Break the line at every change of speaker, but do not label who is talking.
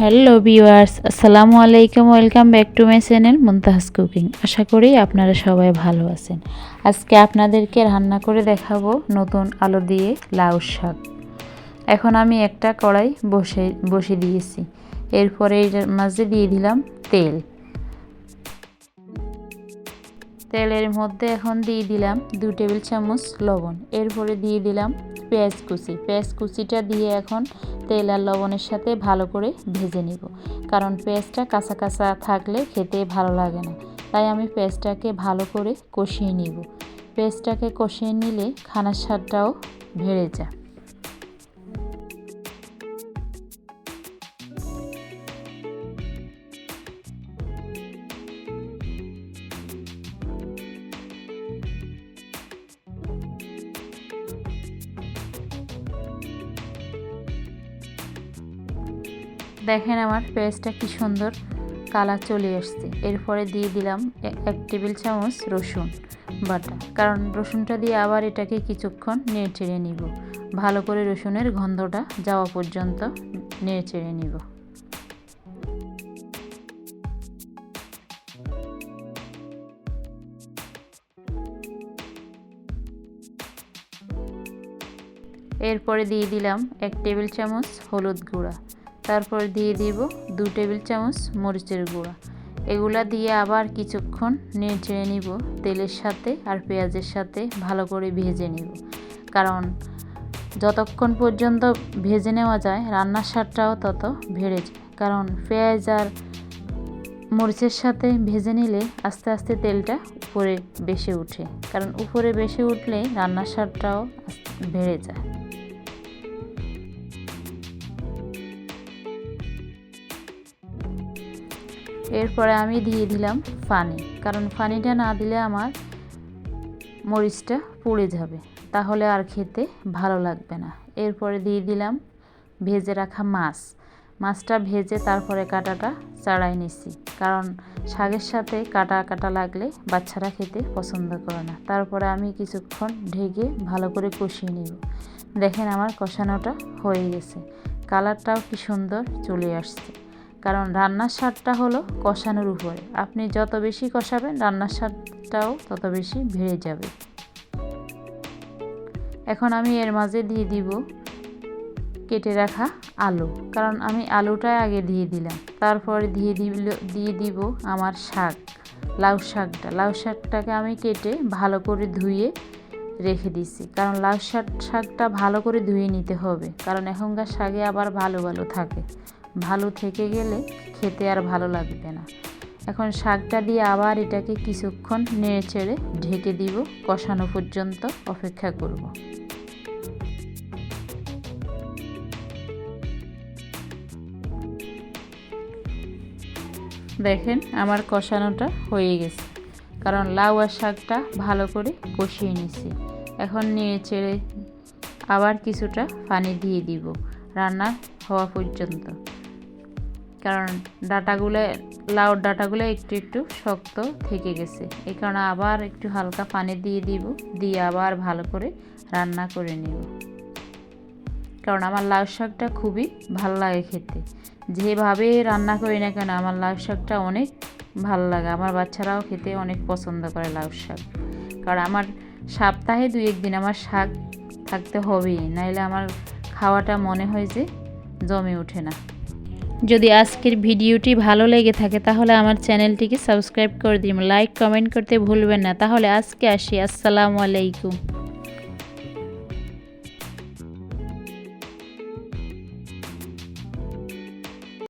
Hello viewers আসসালামু আলাইকুম welcome back to my channel Mumtaz cooking আশা করি আপনারা সবাই ভালো আছেন। আজকে আপনাদেরকে রান্না করে দেখাবো নতুন আলো দিয়ে লাউ শাক। এখন আমি একটা কড়াই বসে বসে দিয়েছি। এরপরে এর মাঝে দিয়ে দিলাম তেল। তেলের মধ্যে এখন দিয়ে দিলাম দু টেবিল চামচ লবণ। এরপরে দিয়ে দিলাম পেঁয়াজ কুচি। পেঁয়াজ কুচিটা দিয়ে এখন তেল আর লবণের সাথে ভালো করে ভেজে নিব। কারণ পেঁয়াজটা কাঁচা কাঁচা থাকলে খেতে ভালো লাগে না। তাই আমি পেঁয়াজটাকে ভালো করে কষিয়ে নিব। পেঁয়াজটাকে কষিয়ে নিলে খানার স্বাদটাও বেড়ে যায়। দেখেন আমার পেস্টটা কি সুন্দর কালার চলে আসছে এরপরে দিয়ে দিলাম এক টেবিল চামচ রসুন বাটা। কারণ রসুনটা দিয়ে আবার এটাকে কিছুক্ষণ নেড়ে চেড়ে নিব। ভালো করে রসুনের গন্ধটা যাওয়া পর্যন্ত নেড়ে চেড়ে নিব। এরপরে দিয়ে দিলাম এক টেবিল চামচ হলুদ গুঁড়া। তারপর দিয়ে দিব দু টেবিল চামচ মরিচের গুঁড়া। এগুলা দিয়ে আবার কিছুক্ষণ নেড়ে নিব তেলের সাথে আর পেঁয়াজের সাথে ভালো করে ভেজে নিব। কারণ যতক্ষণ পর্যন্ত ভেজে নেওয়া যায়, রান্নার স্বাদটাও তত বেড়ে যায়। কারণ পেঁয়াজ আর মরিচের সাথে ভেজে নিলে আস্তে আস্তে তেলটা উপরে বেশি উঠে। কারণ উপরে বেশি উঠলে রান্নার স্বাদটাও বেড়ে যায়। এরপরে আমি দিয়ে দিলাম পানি কারণ পানিটা না দিলে আমার মরিচটা পুড়ে যাবে। তাহলে আর খেতে ভালো লাগবে না। এরপরে দিয়ে দিলাম ভেজে রাখা মাছ। মাছটা ভেজে তারপরে কাটাটা চাড়াই নিছি। কারণ শাকের সাথে কাটা কাটা লাগলে বাচ্চারা খেতে পছন্দ করে না। তারপরে আমি কিছুক্ষণ ঢেকে ভালো করে কষিয়ে নিব। দেখেন আমার কষানোটা হয়ে গেছে। কালারটাও কি সুন্দর চলে আসছে। কারণ রান্নার স্বাদটা হলো কষানোর উপরে। আপনি যত বেশি কষাবেন, রান্নার স্বাদটাও তত বেশি বেড়ে যাবে। এখন আমি এর মাঝে দিয়ে দিব কেটে রাখা আলু। কারণ আমি আলুটাই আগে দিয়ে দিলাম। তারপরে দিয়ে দিল, দিয়ে দিব আমার শাক, লাউ শাকটা। লাউ শাকটাকে আমি কেটে ভালো করে ধুয়ে রেখে দিছি। কারণ লাউ শাক, শাকটা ভালো করে ধুয়ে নিতে হবে। কারণ এখনকার শাকে আবার ভালো ভালো থাকে। ভালো থেকে গেলে খেতে আর ভালো লাগবে না। এখন শাকটা দিয়ে আবার এটাকে কিছুক্ষণ নেড়ে চেড়ে ঢেকে দিব, কষানো পর্যন্ত অপেক্ষা করব। দেখেন আমার কষানোটা হয়ে গেছে, কারণ লাউ আর শাকটা ভালো করে কষিয়ে নিছি। এখন নেড়ে চেড়ে আবার কিছুটা পানি দিয়ে দিব, রান্না হওয়া পর্যন্ত। কারণ ডাটাগুলো লাউর ডাটাগুলো একটু একটু শক্ত থেকে গেছে। এই কারণে আবার একটু হালকা পানি দিয়ে দিব, দিয়ে আবার ভালো করে রান্না করে নেব। কারণ আমার লাউ শাকটা খুবই ভালো লাগে খেতে। যেভাবে রান্না করি না কেন, আমার লাউ শাকটা অনেক ভালো লাগে। আমার বাচ্চারাও খেতে অনেক পছন্দ করে লাউ শাক। কারণ আমার সপ্তাহে দুই একদিন আমার শাক থাকতে হবেই, নাইলে আমার খাওয়াটা মনে হয় যে জমে ওঠে না। যদি আজকের ভিডিওটি ভালো লেগে থাকে, তাহলে আমার চ্যানেলটিকে সাবস্ক্রাইব করে দিন। লাইক, কমেন্ট করতে ভুলবেন না। তাহলে আজকে আসি। আসসালামু আলাইকুম।